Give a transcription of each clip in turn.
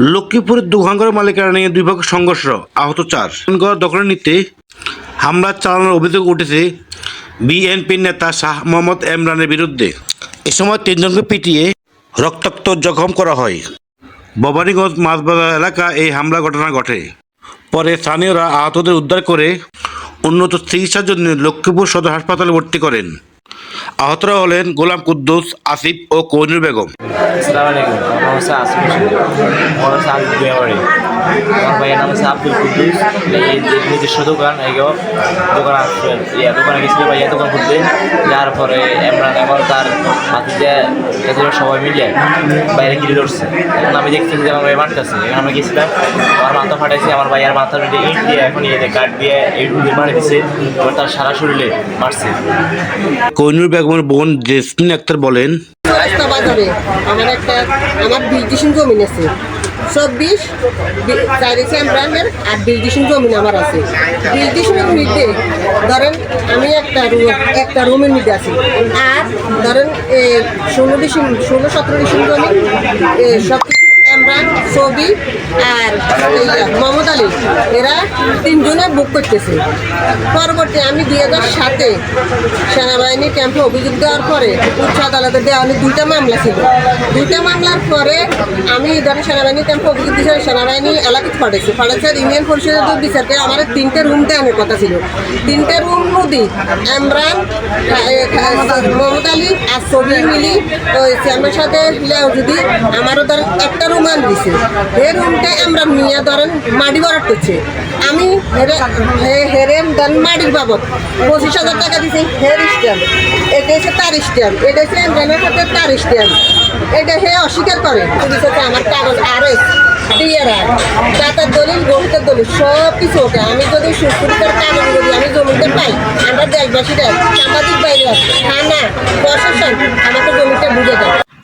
লক্ষ্মীপুরের দোকানঘর মালিকানা নিয়ে দুই পক্ষের সংঘর্ষ, আহত চার। দখলে নিতে হামলা চালানোর অভিযোগ উঠেছে বিএনপির নেতা শাহ মোহাম্মদ এমরানের বিরুদ্ধে। এ সময় তিনজনকে পিটিয়ে রক্তাক্ত জখম করা হয়। ভবানীগঞ্জ মাছবাজার এলাকা এই হামলা ঘটনা ঘটে। পরে স্থানীয়রা আহতদের উদ্ধার করে উন্নত চিকিৎসার জন্য লক্ষ্মীপুর সদর হাসপাতালে ভর্তি করেন। আহতরা হলেন গোলাম কুদ্দুস আসিফ ও কৌনুর বেগম। আমার আমার আমার ভাইয়ের নাম হচ্ছে আব্দুল কুদ্দুস। এই নিজস্ব দোকান এগো দোকান আসছে ইয়া দোকানে গেছিল ভাইয়া দোকান খুলতে। যার পরে এমরান এমন তার হাতে দিয়ে এদের সবাই মিলে বাইরে গিরে ধরছে। এখন আমি দেখছি যে আমার ভাই মারতেছে। এখন আমি গেছিলাম আমার মাথা ফাটাইছে আমার ভাইয়ার মাথার মধ্যে ইট দিয়ে এখন ইয়ে কাঠ দিয়ে এই দিয়ে মারে দিছে এবার তার সারা শরীরে মারছে। কৌনুর বেগমের বোন জেসমিন আক্তার বলেন রাস্তা বাজারে আমার একটা আমার বিলডিশন জমিন আছে চব্বিশ চারিশে আমার আর বিলডিশন জমিন আমার আছে। বিলডিশনের মধ্যে ধরেন আমি একটা রুম একটা রুমের মধ্যে আছি। আর ধরেন ষোলো ডিসিম ষোলো সতেরো ডিসিম জমিন এ, সব ছবি আর মোহাম্মদ আলী, এরা তিনজনে বুক করতেছে। পরবর্তী আমি দুই হাজার সাতে সেনাবাহিনী ক্যাম্পে অভিযোগ দেওয়ার পরে উচ্চ আদালতে দেওয়া হলে দুইটা মামলা ছিল। দুইটা মামলার পরে আমি ধরেন সেনাবাহিনী ক্যাম্পে অভিযোগ দিয়েছি সেনাবাহিনী এলাকাতে পাঠাইছে। আর ইউনিয়ন পরিষদের বিচারকে আমার তিনটে রুম দেওয়ানোর কথা ছিল। তিনটে রুম নদী এমরান মোহাম্মদ আলী আর ছবি মিলি, ওই চেয়ারম্যান সাথে যদি, আমারও ধরেন একটা রুম আন দিছে এই রুমটা আমরা নিয়ে ধরেন মাটি ভরাট করছে। আমি হেরে হেরে ধরেন মাটির বাবদ। পঁচিশ হাজার টাকা দিছি হের স্ট্যাম্প এটা হচ্ছে তার স্ট্যাম্প এটা হচ্ছে এমরানের সাথে তার স্ট্যাম্প এটা হে অস্বীকার করে। আমার কাগজ আর টিয়ারা যাতার দলিল গরিতের দলিল, সব কিছু ওকে। আমি যদি সুস্থতার কাগজ যদি আমি জমিতে পাই, আমরা দেশবাসীরা সাংবাদিক বাইরে, থানা, প্রশাসন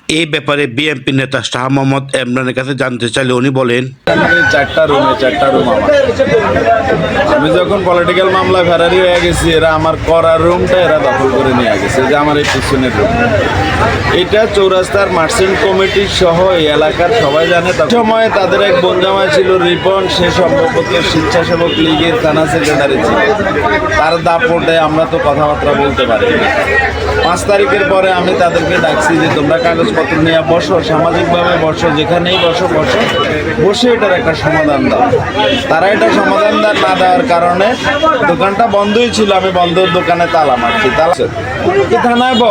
এই ব্যাপারে বিএনপি নেতা শাহ মোহাম্মদ এমরানের কাছে জানতে চাইলে উনি বলেন চারটা রুমে চারটা রুম আমি যখন পলিটিক্যাল মামলা ফেরারি হয়ে গেছি, এরা আমার করার রুমটা এরা দখল করে নিয়ে গেছে, যে আমার এই পিছনের রুম এটা চৌরাস্তার মার্চেন্ট কমিটি সহ এই এলাকার সবাই জানে। সময় তাদের এক বনজামাই ছিল, রিপন। সে সম্ভবত স্বেচ্ছাসেবক লীগের থানা সেক্রেটারি ছিল। তার দাপটে আমরা তো কথাবার্তা বলতে পারি। পাঁচ তারিখের পরে আমি তাদেরকে ডাকছি যে, তোমরা কাগজপত্র নিয়ে বসো, সামাজিকভাবে বসো, যেখানেই বসো বসো। বসে এটার একটা সমাধান দাও। তারা এটা সমাধান না দেওয়ার কারণে দোকানটা বন্ধই ছিল, আমি বন্ধ দোকানে তালা মারছি, তালা থানায় ব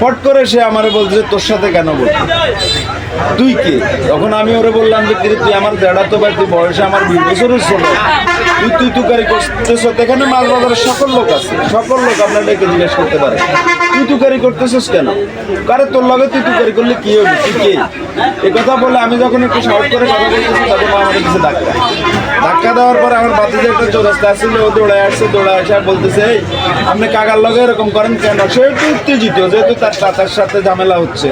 ফট করে সে আমার বলছে, তোর সাথে কেন বলছি তুই কে? তখন আমি ওরে বললাম যে, কিরে, তুই আমার দেড়া তো ভাই, তুই বয়সে আমার দুই বছরের ছোট তুই তুই তুকারি করতেছ, এখানে মাছ বাজারের সকল লোক আছে। সকল লোক আপনার ডেকে জিজ্ঞেস করতে পারে। তুই তুকারি করতেছিস কেন? কারে তোর লগে তুই তুকারি করলে কি হবে? তুই কে? এ কথা বলে আমি যখন একটু সাহস করে কথা বলতেছি, তখন আমাদের কিছু ধাক্কা ধাক্কা দেওয়ার পরে আমার বাতিতে একটা চৌরাস্তা আসছিল ও দৌড়ায় আসছে, দৌড়ায় আসে আর বলতেছে, এই, আপনি কাকার লগে এরকম করেন কেন? সে একটু উত্তেজিত, যেহেতু তার চাচার সাথে ঝামেলা হচ্ছে।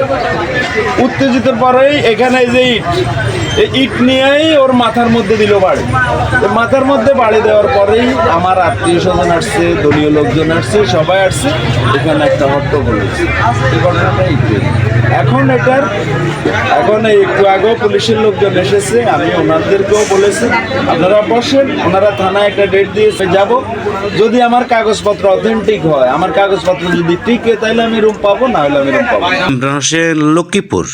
উত্তেজিত পরেই এখানে যে ইট, এই ইট নিয়েই ওর মাথার মধ্যে দিল বাড়ি। মাথার মধ্যে বাড়ি দেওয়ার পরেই আমার আত্মীয় স্বজন আসছে, দলীয় লোকজন আসছে, সবাই আসছে, এখানে একটা হট্টগোল হয়েছে। এই ঘটনাটা। এখন এটার, এখন একটু আগেও পুলিশের লোকজন এসেছে, আমি ওনাদেরকেও বলেছি, আপনারা বসেন, ওনারা থানায় একটা ডেট দিয়েছে, যাব। যদি আমার কাগজপত্র অথেন্টিক হয়, আমার কাগজপত্র যদি টিকে, তাহলে আমি রুম পাবো, না হলে আমি রুম পাবো লক্ষ্মীপুর।